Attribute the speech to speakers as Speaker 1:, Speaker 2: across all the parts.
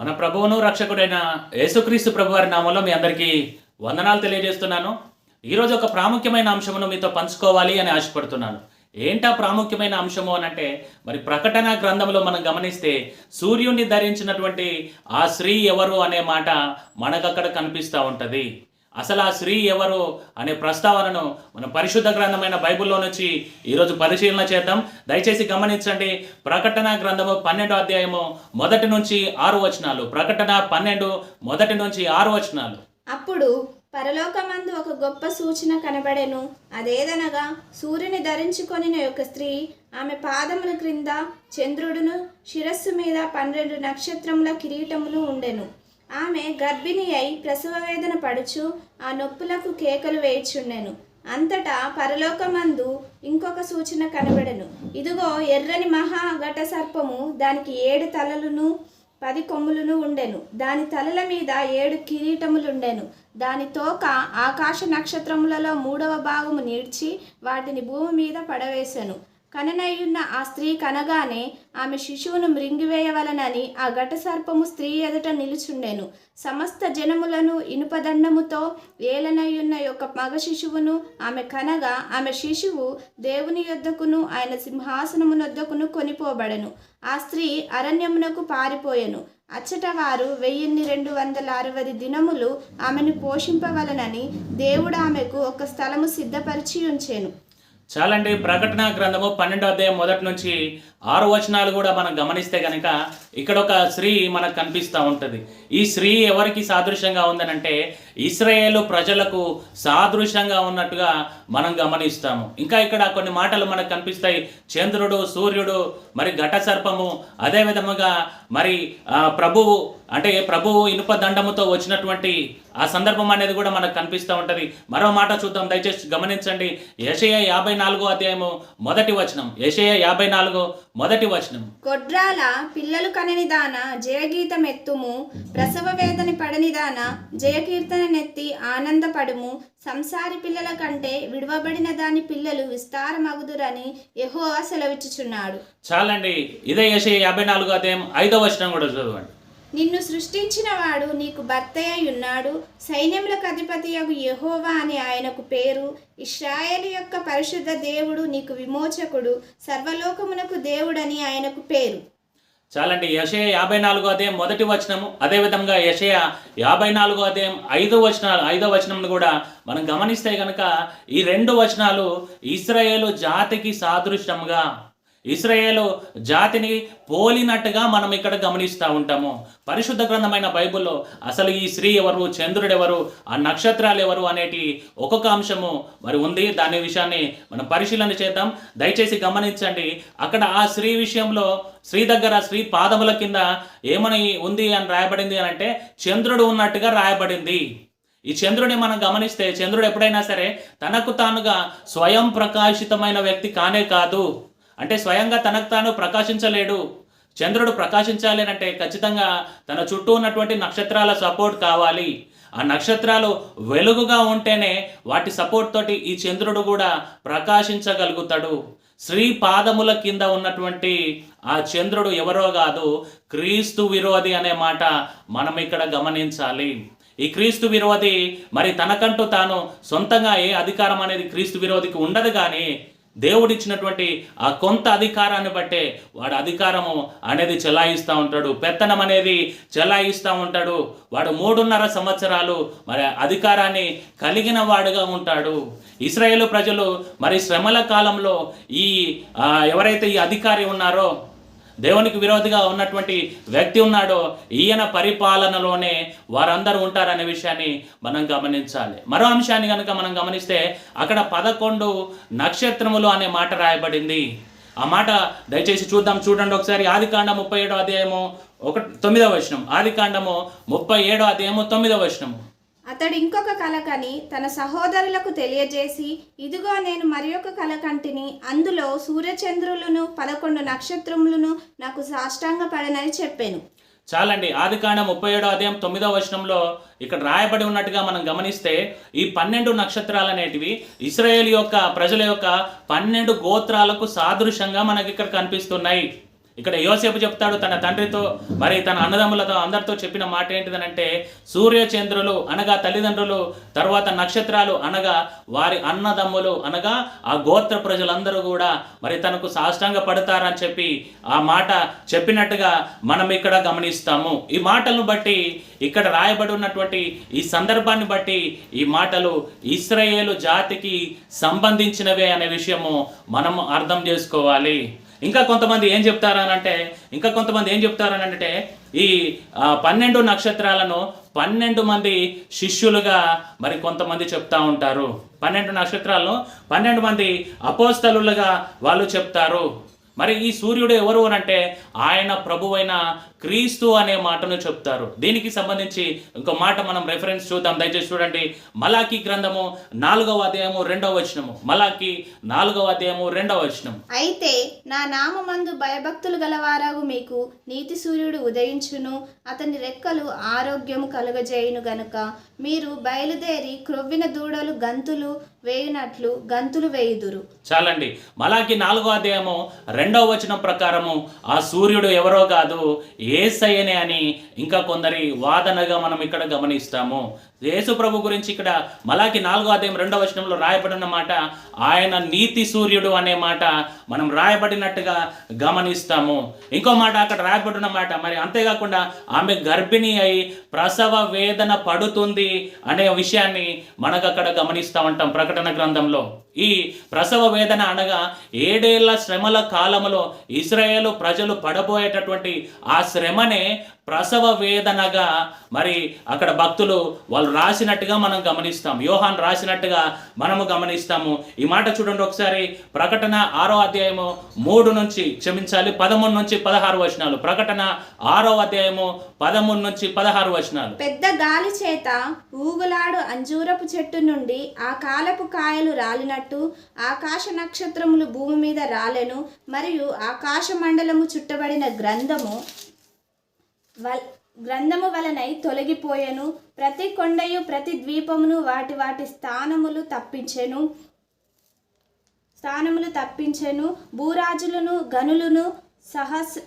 Speaker 1: మన ప్రభువును రక్షకుడైన యేసుక్రీస్తు ప్రభువారి నామంలో మీ అందరికీ వందనాలు తెలియజేస్తున్నాను. ఈరోజు ఒక ప్రాముఖ్యమైన అంశమును మీతో పంచుకోవాలి అని ఆశపడుతున్నాను. ఏంటా ప్రాముఖ్యమైన అంశము అని అంటే మరి ప్రకటన గ్రంథంలో మనం గమనిస్తే సూర్యుడిని ధరించినటువంటి ఆ స్త్రీ ఎవరు అనే మాట మనకు అక్కడ కనిపిస్తూ ఉంటుంది. అసలు ఆ స్త్రీ ఎవరు అనే ప్రస్తావనను మన పరిశుద్ధ గ్రంథమైన బైబిల్లో నుంచి ఈరోజు పరిశీలన చేద్దాం. దయచేసి గమనించండి. ప్రకటన గ్రంథము పన్నెండో అధ్యాయము మొదటి నుంచి ఆరు వచనాలు. ప్రకటన పన్నెండు మొదటి నుంచి ఆరు వచనాలు.
Speaker 2: అప్పుడు పరలోకమందు ఒక గొప్ప సూచన కనబడెను. అదేదనగా సూర్యుని ధరించుకొనిన ఒక స్త్రీ ఆమె పాదముల క్రింద చంద్రుడును శిరస్సు మీద పన్నెండు నక్షత్రముల కిరీటములు ఉండెను. ఆమె గర్భిణి అయి ప్రసవ వేదన పడుచు ఆ నొప్పులకు కేకలు వేయుచుండెను. అంతటా పరలోకమందు ఇంకొక సూచన కనబడెను. ఇదిగో ఎర్రని మహాఘట సర్పము దానికి ఏడు తలలును పది కొమ్ములను ఉండెను. దాని తలల మీద ఏడు కిరీటములుండెను. దాని తోక ఆకాశ నక్షత్రములలో మూడవ భాగము నీడ్చి వాటిని భూమి మీద పడవేశెను కననయ్యున్న ఆ స్త్రీ కనగానే ఆమె శిశువును మృంగివేయవలనని ఆ ఘట సర్పము స్త్రీ ఎదుట నిలుచుండెను. సమస్త జనములను ఇనుపదండముతో ఏలనయ్యున్న యొక్క మగ శిశువును ఆమె కనగా ఆమె శిశువు దేవుని యొద్దకును ఆయన సింహాసనమునొద్దకును కొనిపోబడెను. ఆ స్త్రీ అరణ్యమునకు పారిపోయెను. అచ్చట వారు వెయ్యిన్ని రెండు వందల అరవై దినములు ఆమెను పోషింపవలనని దేవుడు ఆమెకు ఒక స్థలము సిద్ధపరిచి ఉంచెను
Speaker 1: చాలండి ప్రకటన గ్రంథము పన్నెండో అధ్యాయం మొదటి నుంచి ఆరు వచనాలు కూడా మనం గమనిస్తే కనుక ఇక్కడ ఒక స్త్రీ మనకు కనిపిస్తూ ఉంటుంది. ఈ స్త్రీ ఎవరికి సాదృశ్యంగా ఉందనంటే ఇస్రాయేలు ప్రజలకు సాదృశ్యంగా ఉన్నట్టుగా మనం గమనిస్తాము. ఇంకా ఇక్కడ కొన్ని మాటలు మనకు కనిపిస్తాయి. చంద్రుడు సూర్యుడు మరి ఘట సర్పము అదే విధముగా మరి ప్రభువు అంటే ప్రభువు ఇనుప దండముతో వచ్చినటువంటి ఆ సందర్భం అనేది కూడా మనకు కనిపిస్తూ ఉంటుంది. మరో మాట చూద్దాం. దయచేసి గమనించండి. యషయ యాభై నాలుగో అధ్యాయము మొదటి వచనం. యషయ యాభై నాలుగు మొదటి వచనం.
Speaker 2: గొడ్రాల పిల్లలు కనని దాన జయగీతం ఎత్తుము ప్రసవ వేదని పడని దాన జయకీర్తన నెత్తి ఆనందపడుము. సంసారి పిల్లల కంటే విడవబడిన దాని పిల్లలు విస్తారమగుదురని యెహోవా సెలవిచ్చుచున్నాడు.
Speaker 1: చాలండి ఇదే యషయ యాభై నాలుగో అధ్యాయం ఐదో వచనం కూడా చదవండి.
Speaker 2: నిన్ను సృష్టించిన వాడు నీకు భర్తయ్య ఉన్నాడు సైన్యములకు అధిపతి యగు యెహోవా అని ఆయనకు పేరు. ఇస్రాయేలు యొక్క పరిశుద్ధ దేవుడు నీకు విమోచకుడు. సర్వలోకమునకు దేవుడని ఆయనకు పేరు.
Speaker 1: చాలండి. యషయ యాభై నాలుగో అధ్యాయం మొదటి వచనము. అదేవిధంగా యషయ యాభై నాలుగో అధ్యాయం ఐదో వచనాలు ఐదో వచనంను కూడా మనం గమనిస్తే కనుక ఈ రెండు వచనాలు ఇస్రాయేలు జాతికి సాదృశ్యంగా ఇస్రాయేలు జాతిని పోలినట్టుగా మనం ఇక్కడ గమనిస్తూ ఉంటాము. పరిశుద్ధ గ్రంథమైన బైబిల్లో అసలు ఈ స్త్రీ ఎవరు చంద్రుడు ఎవరు ఆ నక్షత్రాలు ఎవరు అనేటి ఒక్కొక్క అంశము మరి ఉంది. దాని విషయాన్ని మనం పరిశీలన చేద్దాం. దయచేసి గమనించండి. అక్కడ ఆ స్త్రీ విషయంలో స్త్రీ దగ్గర స్త్రీ పాదముల కింద ఏమని ఉంది అని రాయబడింది అని అంటే చంద్రుడు ఉన్నట్టుగా రాయబడింది. ఈ చంద్రుడిని మనం గమనిస్తే చంద్రుడు ఎప్పుడైనా సరే తనకు తానుగా స్వయం ప్రకాశితమైన వ్యక్తి కానే కాదు. అంటే స్వయంగా తనకు తాను ప్రకాశించలేడు. చంద్రుడు ప్రకాశించాలి అంటే ఖచ్చితంగా తన చుట్టూ ఉన్నటువంటి నక్షత్రాల సపోర్ట్ కావాలి. ఆ నక్షత్రాలు వెలుగుగా ఉంటేనే వాటి సపోర్ట్ తోటి ఈ చంద్రుడు కూడా ప్రకాశించగలుగుతాడు. శ్రీ పాదముల కింద ఉన్నటువంటి ఆ చంద్రుడు ఎవరో కాదు క్రీస్తు విరోధి అనే మాట మనం ఇక్కడ గమనించాలి. ఈ క్రీస్తు విరోధి మరి తనకంటూ తాను సొంతంగా ఏ అధికారం అనేది క్రీస్తు విరోధికి ఉండదు కానీ దేవుడిచ్చినటువంటి ఆ కొంత అధికారాన్ని బట్టే వాడు అధికారము అనేది చెలాయిస్తూ ఉంటాడు. పెత్తనం అనేది చెలాయిస్తూ ఉంటాడు. వాడు మూడున్నర సంవత్సరాలు మరి అధికారాన్ని కలిగిన వాడుగా ఉంటాడు. ఇస్రాయేల్ ప్రజలు మరి శ్రమల కాలంలో ఈ ఎవరైతే ఈ అధికారి ఉన్నారో దేవునికి విరోధిగా ఉన్నటువంటి వ్యక్తి ఉన్నాడో ఈయన పరిపాలనలోనే వారందరూ ఉంటారనే విషయాన్ని మనం గమనించాలి. మరో అంశాన్ని కనుక మనం గమనిస్తే అక్కడ పదకొండు నక్షత్రములు అనే మాట రాయబడింది. ఆ మాట దయచేసి చూద్దాం చూడండి ఒకసారి. ఆదికాండం ముప్పై ఏడో అధ్యాయము ఒక తొమ్మిదవ వచనం. ఆది కాండము ముప్పై ఏడో అధ్యాయము తొమ్మిదవ వచనము
Speaker 2: అతడు ఇంకొక కలకని తన సహోదరులకు తెలియజేసి ఇదిగో నేను మరి ఒక కలకంటిని అందులో సూర్యచంద్రులను పదకొండు నక్షత్రములను నాకు సాష్టాంగ పడనని చెప్పాను.
Speaker 1: చాలండి. ఆది కాండ ముప్పై ఏడో అధ్యాయం తొమ్మిదో వచనంలో ఇక్కడ రాయబడి ఉన్నట్టుగా మనం గమనిస్తే ఈ పన్నెండు నక్షత్రాలు అనేటివి ఇస్రాయేల్ యొక్క ప్రజల యొక్క పన్నెండు గోత్రాలకు సాదృశ్యంగా మనకి ఇక్కడ కనిపిస్తున్నాయి. ఇక్కడ యోసేపు చెప్తాడు తన తండ్రితో మరి తన అన్నదమ్ములతో అందరితో చెప్పిన మాట ఏంటిదనంటే సూర్య చంద్రులు అనగా తల్లిదండ్రులు తర్వాత నక్షత్రాలు అనగా వారి అన్నదమ్ములు అనగా ఆ గోత్ర ప్రజలందరూ కూడా మరి తనకు సాష్టంగా పడతారని చెప్పి ఆ మాట చెప్పినట్టుగా మనం ఇక్కడ గమనిస్తాము. ఈ మాటలను బట్టి ఇక్కడ రాయబడి ఉన్నటువంటి ఈ సందర్భాన్ని బట్టి ఈ మాటలు ఇస్రాయేలు జాతికి సంబంధించినవే అనే విషయము మనము అర్థం చేసుకోవాలి. ఇంకా కొంతమంది ఏం చెప్తారనంటే ఇంకా కొంతమంది ఏం చెప్తారనంటే ఈ పన్నెండు నక్షత్రాలను పన్నెండు మంది శిష్యులుగా మరి కొంతమంది చెప్తా ఉంటారు. పన్నెండు నక్షత్రాలను పన్నెండు మంది అపోస్తలులుగా వాళ్ళు చెప్తారు. మరి ఈ సూర్యుడు ఎవరు అంటే ఆయన ప్రభువైన క్రీస్తు అనే మాటను చెప్తారు. దీనికి సంబంధించి ఇంకో మాట మనం రెఫరెన్స్ చూద్దాం. దయచేసి చూడండి. మలాకి గ్రంథము నాలుగవ అధ్యాయము రెండవ వచనము. మలాకి నాలుగవ అధ్యాయము రెండవ వచనం
Speaker 2: అయితే నా నామమందు భయభక్తులు గలవారాగు మీకు నీతి సూర్యుడు ఉదయించును అతని రెక్కలు ఆరోగ్యము కలుగజేయును గనుక. మీరు బయలుదేరి క్రొవ్విన దూడలు గంతులు వేయునట్లు గంతులు వేయుదురు.
Speaker 1: చాలండి. మలాకి నాలుగో అధ్యాయము రెండవ వచనం ప్రకారము ఆ సూర్యుడు ఎవరో కాదు ఏసయ్యనే అని ఇంకా కొందరి వాదనగా మనం ఇక్కడ గమనిస్తాము. యేసు ప్రభు గురించి ఇక్కడ మలాకి నాలుగో అధ్యాయం రెండవ వచనంలో రాయబడిన మాట ఆయన నీతి సూర్యుడు అనే మాట మనం రాయబడినట్టుగా గమనిస్తాము. ఇంకో మాట అక్కడ రాయబడిన మాట మరి అంతేకాకుండా ఆమె గర్భిణి అయి ప్రసవ వేదన పడుతుంది అనే విషయాన్ని మనకు అక్కడ గమనిస్తూ ఉంటాం ప్రకటన గ్రంథంలో. ఈ ప్రసవ వేదన అనగా ఏడేళ్ళ శ్రమల కాలంలో ఇస్రాయేల్ ప్రజలు పడబోయేటటువంటి ఆ శ్రమనే ప్రసవ వేదనగా మరి అక్కడ భక్తులు వాళ్ళు రాసినట్టుగా మనం గమనిస్తాం. యోహాన్ రాసినట్టుగా మనము గమనిస్తాము. ఈ మాట చూడండి ఒకసారి. ప్రకటన ఆరో అధ్యాయము మూడు నుంచి క్షమించాలి పదమూడు నుంచి పదహారు వచనాలు. ప్రకటన ఆరో అధ్యాయము పదమూడు నుంచి పదహారు వచనాలు.
Speaker 2: పెద్ద గాలి చేత ఊగులాడు అంజూరపు చెట్టు నుండి ఆ కాలపు కాయలు రాలినట్టు ఆకాశ నక్షత్రములు భూమి మీద రాలెను. మరియు ఆకాశ మండలము చుట్టబడిన గ్రంథము గ్రంథము వలనై తొలగిపోయెను. ప్రతి కొండయు ప్రతి ద్వీపమును వాటి వాటి స్థానములు తప్పించెను. స్థానములు తప్పించెను. భూరాజులను గనులను సహస్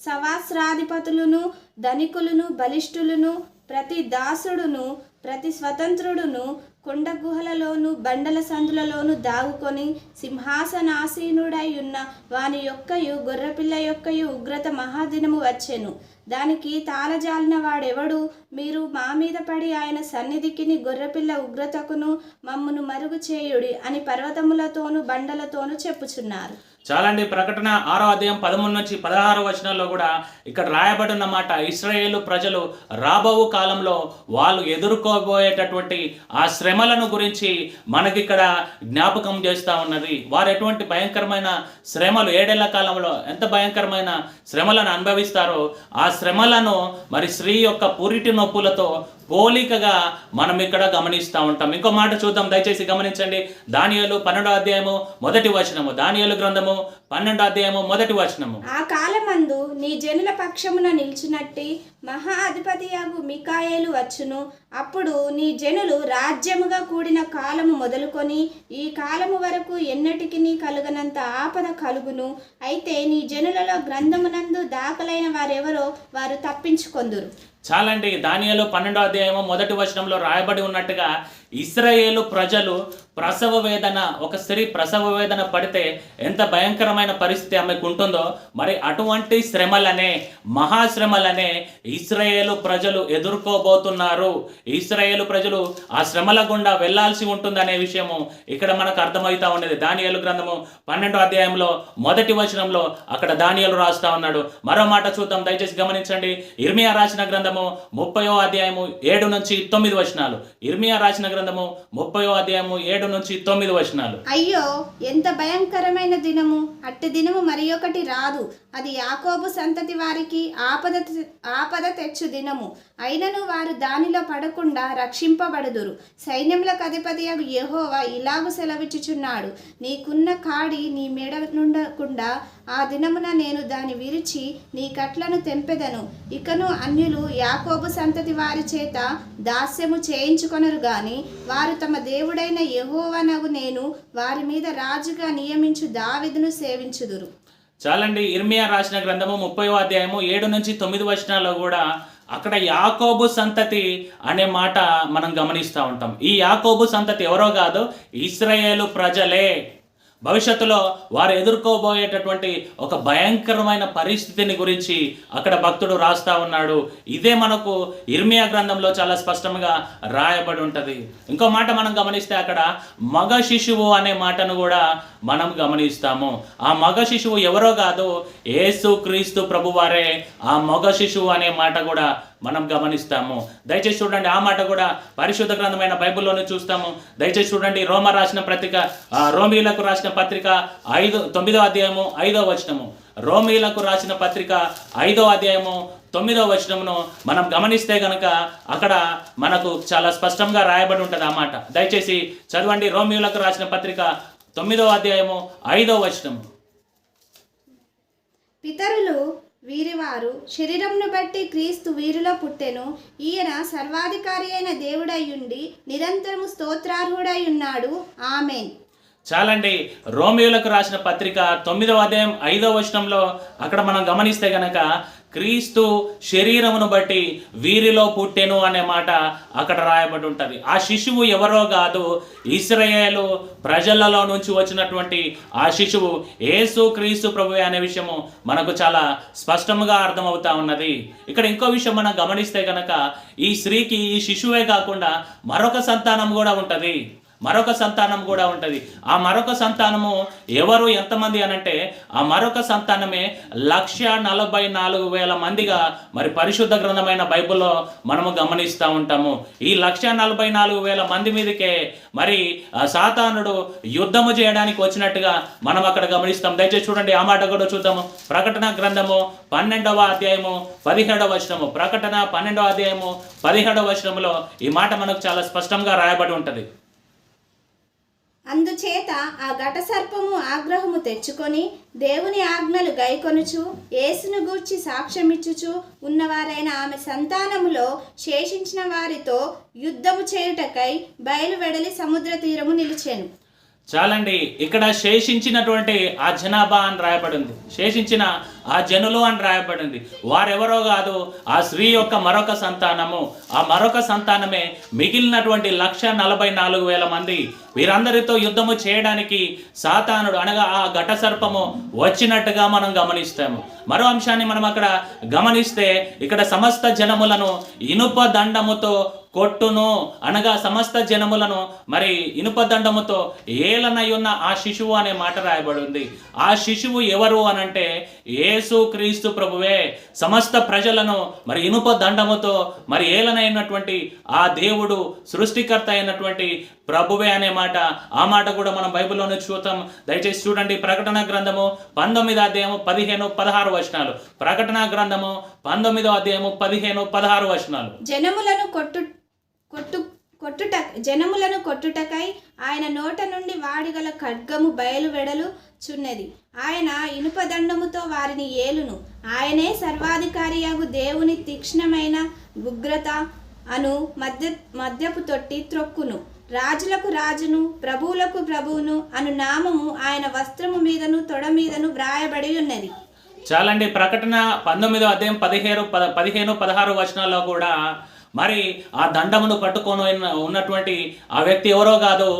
Speaker 2: సవాస్రాధిపతులను ధనికులను బలిష్ఠులను ప్రతి దాసుడును ప్రతి స్వతంత్రుడును కొండ గుహలలోను బండల సందులలోను దాగుకొని సింహాసనాసీనుడై ఉన్న వాని యొక్కయు గొర్రెపిల్ల యొక్కయు ఉగ్రత మహాదినము వచ్చెను. దానికి తాళజాలిన వాడెవడు? మీరు మా మీద పడి ఆయన సన్నిధికిని గొర్రెపిల్ల ఉగ్రతకును మమ్మును మరుగు చేయుడి అని పర్వతములతోనూ బండలతోనూ చెప్పుచున్నారు.
Speaker 1: చాలండి ప్రకటన ఆరో అధ్యాయం పదమూడు నుంచి పదహారు వచనాల్లో కూడా ఇక్కడ రాయబడిన మాట ఇస్రాయేలు ప్రజలు రాబోవు కాలంలో వాళ్ళు ఎదుర్కోబోయేటటువంటి ఆ శ్రమలను గురించి మనకిక్కడ జ్ఞాపకం చేస్తూ ఉన్నది. వారు ఎటువంటి భయంకరమైన శ్రమలు ఏడేళ్ళ కాలంలో ఎంత భయంకరమైన శ్రమలను అనుభవిస్తారో ఆ శ్రమలను మరి స్త్రీ యొక్క పురిటి నొప్పులతో పోలికగా మనం ఇక్కడ గమనిస్తూ ఉంటాం. ఇంకో మాట చూద్దాం. దయచేసి గమనించండి. దానియాలు పన్నెండో అధ్యాయము మొదటి వచనము. దానియాలు గ్రంథము పన్నెండో అధ్యాయము మొదటి వచనము.
Speaker 2: ఆ కాలమందు నీ జనుల పక్షమున నిల్చునట్టి మహా అధిపతియాగు మికాయేలు వచ్చును. అప్పుడు నీ జనులు రాజ్యముగా కూడిన కాలము మొదలుకొని ఈ కాలము వరకు ఎన్నటికి నీ కలుగనంత ఆపద కలుగును. అయితే నీ జనులలో గ్రంథమునందు దాఖలైన వారెవరో వారు తప్పించుకొందురు.
Speaker 1: చాలండి దానియలు పన్నెండో అధ్యాయము మొదటి వచనంలో రాయబడి ఉన్నట్టుగా ఇస్రాయేలు ప్రజలు ప్రసవ వేదన ఒక స్త్రీ ప్రసవ వేదన పడితే ఎంత భయంకరమైన పరిస్థితి ఆమెకు ఉంటుందో మరి అటువంటి శ్రమలనే మహాశ్రమలనే ఇస్రాయేలు ప్రజలు ఎదుర్కోబోతున్నారు. ఇస్రాయేలు ప్రజలు ఆ శ్రమల గుండా వెళ్ళాల్సి ఉంటుందనే విషయము ఇక్కడ మనకు అర్థమవుతా ఉన్నది. దానియలు గ్రంథము పన్నెండో అధ్యాయంలో మొదటి వచనంలో అక్కడ దానియలు రాస్తా ఉన్నాడు. మరో మాట చూద్దాం. దయచేసి గమనించండి. ఇర్మియా రాసిన గ్రంథము ముప్పయో అధ్యాయము ఏడు నుంచి తొమ్మిది వచనాలు. ఇర్మియా రాసిన గ్రంథము ముప్పయో అధ్యాయము ఏడు నుంచి తొమ్మిది వచనాలు.
Speaker 2: అయ్యో ఎంత భయంకరమైన దినము. అట్టి దినము మరి ఒకటి రాదు. అది యాకోబు సంతతి వారికి ఆపద ఆపద తెచ్చు దినము. అయినను వారు దానిలో పడకుండా రక్షింపబడుదురు. సైన్యములకు అధిపతి యహోవా ఇలాగు సెలవిచ్చుచున్నాడు. నీకున్న కాడి నీ మెడ నుండకుండా ఆ దినమున నేను దాని విరిచి నీ కట్లను తెంపెదను. ఇకను అన్యులు యాకోబు సంతతి వారి చేత దాస్యము చేయించుకొనరు గాని వారు తమ దేవుడైన యహోవనగు నేను వారి మీద రాజుగా నియమించు దావిదును సేవించుదురు.
Speaker 1: చాలండి. ఇర్మియా రాసిన గ్రంథము ముప్పై అధ్యాయము ఏడు నుంచి తొమ్మిది వచనాల్లో కూడా అక్కడ యాకోబు సంతతి అనే మాట మనం గమనిస్తూ ఉంటాం. ఈ యాకోబు సంతతి ఎవరో కాదు ఇస్రాయేలు ప్రజలే భవిష్యత్తులో వారు ఎదుర్కోబోయేటటువంటి ఒక భయంకరమైన పరిస్థితిని గురించి అక్కడ భక్తుడు రాస్తా ఉన్నాడు. ఇదే మనకు ఇర్మియా గ్రంథంలో చాలా స్పష్టంగా రాయబడి ఉంటుంది. ఇంకో మాట మనం గమనిస్తే అక్కడ మగ శిశువు అనే మాటను కూడా మనం గమనిస్తాము. ఆ మగ శిశువు ఎవరో కాదు ఏసు క్రీస్తు ప్రభువారే. ఆ మగ శిశువు అనే మాట కూడా మనం గమనిస్తాము. దయచేసి చూడండి ఆ మాట కూడా పరిశుద్ధ గ్రంథమైన బైబిల్లోనే చూస్తాము. దయచేసి చూడండి రోమ రాసిన పత్రిక రోమిలకు రోమీలకు రాసిన పత్రిక ఐదు తొమ్మిదో అధ్యాయము ఐదో వచనము. రోమీలకు రాసిన పత్రిక ఐదో అధ్యాయము తొమ్మిదో వచనమును మనం గమనిస్తే గనక అక్కడ మనకు చాలా స్పష్టంగా రాయబడి ఉంటుంది ఆ మాట. దయచేసి చదవండి రోమిలకు రాసిన పత్రిక తొమ్మిదో అధ్యాయము ఐదో వచనము.
Speaker 2: పితరులు వీరివారు శరీరంను బట్టి క్రీస్తు వీరిలో పుట్టెను. ఈయన సర్వాధికారి అయిన దేవుడయ్యుండి నిరంతరము స్తోత్రార్హుడై ఉన్నాడు ఆమెన్.
Speaker 1: చాలండి రోమియోలకు రాసిన పత్రిక తొమ్మిదవ అధ్యాయం ఐదవ వచనంలో అక్కడ మనం గమనిస్తే గనక క్రీస్తు శరీరమును బట్టి వీరిలో పుట్టెను అనే మాట అక్కడ రాయబడి ఉంటుంది. ఆ శిశువు ఎవరో కాదు ఇస్రాయేలు ప్రజలలో నుంచి వచ్చినటువంటి ఆ శిశువు ఏసు క్రీస్తు ప్రభు అనే విషయము మనకు చాలా స్పష్టంగా అర్థమవుతా ఉన్నది. ఇక్కడ ఇంకో విషయం మనం గమనిస్తే కనుక ఈ స్త్రీకి ఈ శిశువే కాకుండా మరొక సంతానం కూడా ఉంటుంది. మరొక సంతానం కూడా ఉంటుంది. ఆ మరొక సంతానము ఎవరు ఎంతమంది అనంటే ఆ మరొక సంతానమే లక్ష నలభై నాలుగు వేల మందిగా మరి పరిశుద్ధ గ్రంథమైన బైబిల్లో మనము గమనిస్తూ ఉంటాము. ఈ లక్ష నలభై నాలుగు వేల మంది మీదకే మరి ఆ సాతానుడు యుద్ధము చేయడానికి వచ్చినట్టుగా మనం అక్కడ గమనిస్తాం. దయచేసి చూడండి ఆ మాట కూడా చూద్దాము. ప్రకటన గ్రంథము పన్నెండవ అధ్యాయము పదిహేడవ వచనము. ప్రకటన పన్నెండవ అధ్యాయము పదిహేడవ వచనములో ఈ మాట మనకు చాలా స్పష్టంగా రాయబడి ఉంటుంది.
Speaker 2: అందుచేత ఆ ఘట సర్పము ఆగ్రహము తెచ్చుకొని దేవుని ఆజ్ఞలు గైకొనుచు యేసును గూర్చి సాక్ష్యమిచ్చుచు ఉన్నవారైన ఆమె సంతానములో శేషించిన వారితో యుద్ధము చేయుటకై బయలువెడలి సముద్ర తీరము నిలిచెను.
Speaker 1: చాలండి ఇక్కడ శేషించినటువంటి ఆ జనాభా అని రాయబడింది. శేషించిన ఆ జనులు అని రాయబడింది. వారెవరో కాదు ఆ స్త్రీ యొక్క మరొక సంతానము. ఆ మరొక సంతానమే మిగిలినటువంటి లక్ష నలభై నాలుగు వేల మంది. వీరందరితో యుద్ధము చేయడానికి సాతానుడు అనగా ఆ ఘట సర్పము వచ్చినట్టుగా మనం గమనిస్తాము. మరో అంశాన్ని మనం అక్కడ గమనిస్తే ఇక్కడ సమస్త జనములను ఇనుప దండముతో కొట్టును. అనగా సమస్త జనములను మరి ఇనుప దండముతో ఆ శిశువు అనే మాట రాయబడి ఉంది ఆ శిశువు ఎవరు అనంటే యేసు క్రీస్తు ప్రభువే. సమస్త ప్రజలను మరి ఇనుప దండముతో మరి ఏలనైనటువంటి ఆ దేవుడు సృష్టికర్త అయినటువంటి ప్రభువే అనే మాట. ఆ మాట కూడా మనం బైబిల్లోనే చూద్దాం. దయచేసి చూడండి ప్రకటన గ్రంథము పంతొమ్మిదో అధ్యాయము పదిహేను పదహారు వచనాలు. ప్రకటన గ్రంథము పంతొమ్మిదో అధ్యాయము పదిహేను పదహారు వచనాలు.
Speaker 2: జనములను కొట్టు కొట్టు కొట్టుట జనములను కొట్టుటకై ఆయన నోట నుండి వాడిగల ఖడ్గము బయలువెడలు చున్నది ఆయన ఇనుపదండముతో వారిని ఏలును. ఆయనే సర్వాధికారియగు దేవుని తీక్ష్ణమైన ఉగ్రత అను మద్య మద్యపు తొట్టి త్రొక్కును. రాజులకు రాజును ప్రభువులకు ప్రభువును అను నామము ఆయన వస్త్రము మీదను తొడ మీదను వ్రాయబడి ఉన్నది
Speaker 1: చాలండి ప్రకటన పంతొమ్మిదో అధ్యాయం పదిహేను పద పదిహేను పదహారు వచనాల్లో కూడా మరి ఆ దండమును పట్టుకొని ఉన్నటువంటి ఆ వ్యక్తి ఎవరో కాదు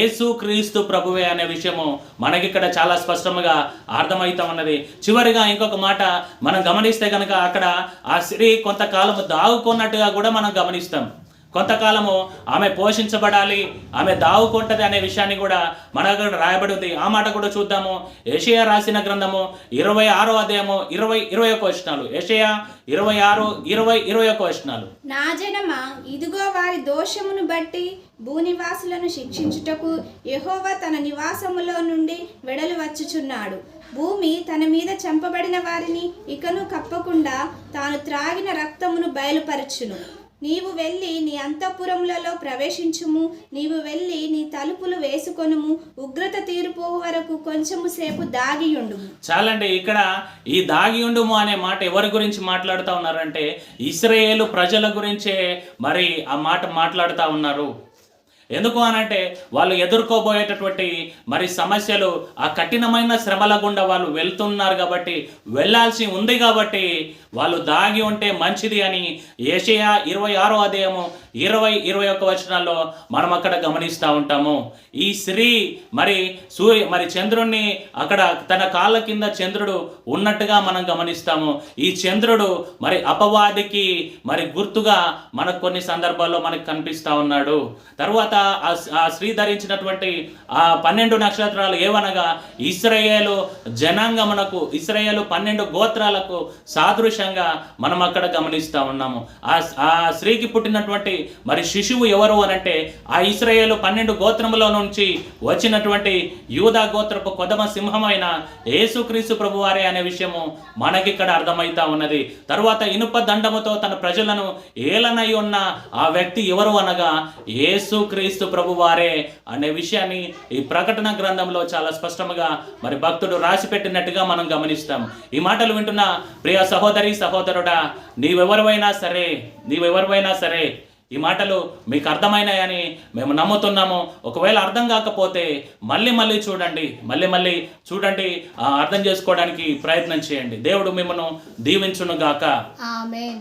Speaker 1: ఏసు క్రీస్తు ప్రభువే అనే విషయము మనకి ఇక్కడ చాలా స్పష్టముగా అర్థమవుతా ఉన్నది. చివరిగా ఇంకొక మాట మనం గమనిస్తే కనుక అక్కడ ఆ స్త్రీ కొంతకాలం దాగుకున్నట్టుగా కూడా మనం గమనిస్తాం. కొంతకాలము ఆమె పోషించబడాలి ఆమె దావుకుంటది అనే విషయాన్ని కూడా మన దగ్గర రాయబడి ఉంది. ఆ మాట కూడా చూద్దాము. ఏషియా రాసిన గ్రంథము ఇరవై ఆరో అధ్యాయము ఇరవై ఇరవై ఒక వచనాలు. ఏషియా ఇరవై ఆరు ఇరవై ఇరవై ఒక వచనాలు.
Speaker 2: నా జనమ ఇదిగో వారి దోషమును బట్టి భూనివాసులను శిక్షించుటకు యెహోవా తన నివాసములో నుండి వెడలు వచ్చుచున్నాడు. భూమి తన మీద చంపబడిన వారిని ఇకను కప్పకుండా తాను త్రాగిన రక్తమును బయలుపరచును. నీవు వెళ్ళి నీ అంతఃపురములలో ప్రవేశించుము. నీవు వెళ్ళి నీ తలుపులు వేసుకొనుము. ఉగ్రత తీరుపో వరకు కొంచెము సేపు దాగియుండు
Speaker 1: చాలండి ఇక్కడ ఈ దాగియుండుము అనే మాట ఎవరి గురించి మాట్లాడుతూ ఉన్నారంటే ఇస్రాయేలు ప్రజల గురించే మరి ఆ మాట మాట్లాడుతూ ఉన్నారు. ఎందుకు అనంటే వాళ్ళు ఎదుర్కోబోయేటటువంటి మరి సమస్యలు ఆ కఠినమైన శ్రమల గుండా వాళ్ళు వెళ్తున్నారు కాబట్టి వెళ్ళాల్సి ఉంది కాబట్టి వాళ్ళు దాగి ఉంటే మంచిది అని ఏషియా ఇరవై ఆరో అధ్యాయము ఇరవై ఇరవై ఒక్క వచనాల్లో మనం అక్కడ గమనిస్తూ ఉంటాము. ఈ స్త్రీ మరి సూర్య మరి చంద్రుణ్ణి అక్కడ తన కాళ్ళ కింద చంద్రుడు ఉన్నట్టుగా మనం గమనిస్తాము. ఈ చంద్రుడు మరి అపవాదికి మరి గుర్తుగా మనకు కొన్ని సందర్భాల్లో మనకు కనిపిస్తా ఉన్నాడు. తర్వాత ఆ స్త్రీ ధరించినటువంటి ఆ పన్నెండు నక్షత్రాలు ఏవనగా ఇస్రయేలు జనాంగమునకు ఇస్రయేలు పన్నెండు గోత్రాలకు సాదృశ్యంగా మనం అక్కడ గమనిస్తా ఉన్నాము. ఆ ఆ స్త్రీకి పుట్టినటువంటి మరి శిశువు ఎవరు అనంటే ఆ ఇస్రయేలు పన్నెండు గోత్రములో నుంచి వచ్చినటువంటి యూదా గోత్రపు కొదమ సింహమైన యేసుక్రీస్తు ప్రభువారే అనే విషయము మనకిక్కడ అర్థమవుతా ఉన్నది. తరువాత ఇనుప దండముతో తన ప్రజలను ఏలనై ఉన్న ఆ వ్యక్తి ఎవరు అనగా యేసుక్రీస్తు ప్రభువారే అనే విషయాన్ని ఈ ప్రకటన గ్రంథంలో చాలా స్పష్టంగా మరి భక్తుడు రాసి పెట్టినట్టుగా మనం గమనిస్తాం. ఈ మాటలు వింటున్న ప్రియ సహోదరి సహోదరుడా నీవెవరివైనా సరే నీవెవరివైనా సరే ఈ మాటలు మీకు అర్థమైనాయని మేము నమ్ముతున్నాము. ఒకవేళ అర్థం కాకపోతే మళ్ళీ మళ్ళీ చూడండి మళ్ళీ మళ్ళీ చూడండి అర్థం చేసుకోవడానికి ప్రయత్నం చేయండి. దేవుడు మిమ్మల్ని దీవించును గాక
Speaker 3: ఆమెన్.